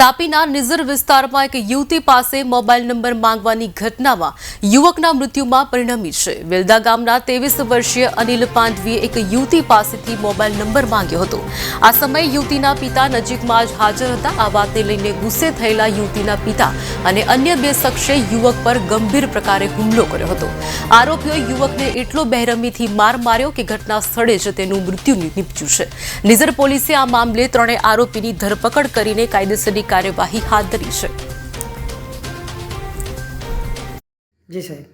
તાપીના નિઝર વિસ્તારમાં એક યુવતી પાસે મોબાઈલ નંબર માંગવાની ઘટનામાં યુવકના મૃત્યુમાં પરિણમી છે. વેલદા ગામના ત્રેવીસ વર્ષીય અનિલ પાંડવીએ એક યુવતી પાસેથી મોબાઈલ નંબર માંગ્યો હતો. આ સમયે યુવતીના પિતા નજીકમાં જ હાજર હતા. આ વાતને લઈને ગુસ્સે થયેલા યુવતીના પિતા અને અન્ય બે શખ્સે યુવક પર ગંભીર પ્રકારે હુમલો કર્યો હતો. આરોપીઓએ યુવકને એટલો બેરમીથી માર માર્યો કે ઘટના સ્થળે જ તેનું મૃત્યુ નીપજ્યું છે. નિઝર પોલીસે આ મામલે ત્રણેય આરોપીની ધરપકડ કરીને કાયદેસરની કાર્યવાહી હાથ ધરી છે. જી સાહેબ.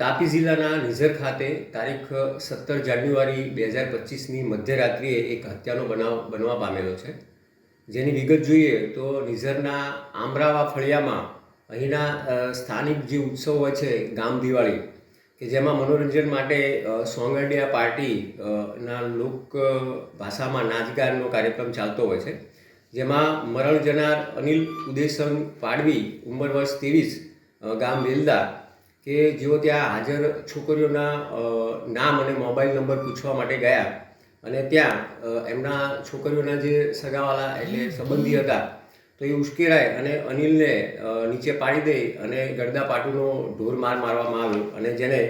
તાપી જિલ્લાના નિઝર ખાતે તારીખ સત્તર જાન્યુઆરી બે હજાર પચીસની મધ્યરાત્રિએ એક હત્યાનો બનાવ બનવા પામેલો છે. જેની વિગત જોઈએ તો નિઝરના આમરાવા ફળિયામાં અહીંના સ્થાનિક જે ઉત્સવ હોય છે ગામ દિવાળી કે જેમાં મનોરંજન માટે સોંગ સોંગરડિયા પાર્ટી ના લોક ભાષામાં નાચગાનનો કાર્યક્રમ ચાલતો હોય છે. જેમાં મરણ જનાર અનિલ ઉદેશન પાડવી ઉંમર વર્ષ ત્રેવીસ ગામ વેલદા, કે જેઓ ત્યાં હાજર છોકરીઓના નામ અને મોબાઈલ નંબર પૂછવા માટે ગયા અને ત્યાં એમના છોકરીઓના જે સગાવાલા એટલે સંબંધી હતા, તો એ ઉશ્કેરાય અને અનિલને નીચે પાડી દઈ અને ગરદા પાટુનો ઢોર માર મારવામાં આવ્યો અને જેને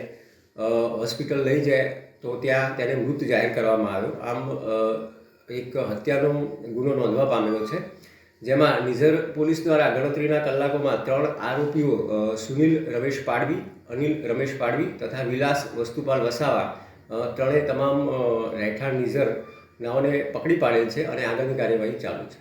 હોસ્પિટલ લઈ જાય તો ત્યાં તેને મૃત જાહેર કરવામાં આવ્યો. આમ એક હત્યાનો ગુનો નોંધવા પામ્યો છે, જેમાં નિઝર પોલીસ દ્વારા ગણતરીના કલાકોમાં ત્રણ આરોપીઓ સુનિલ રમેશ પાડવી, અનિલ રમેશ પાડવી તથા વિલાસ વસ્તુપાલ વસાવા ત્રણે તમામ રહેઠાણ નિઝર નાઓને પકડી પાડેલ છે અને આગળની કાર્યવાહી ચાલુ છે.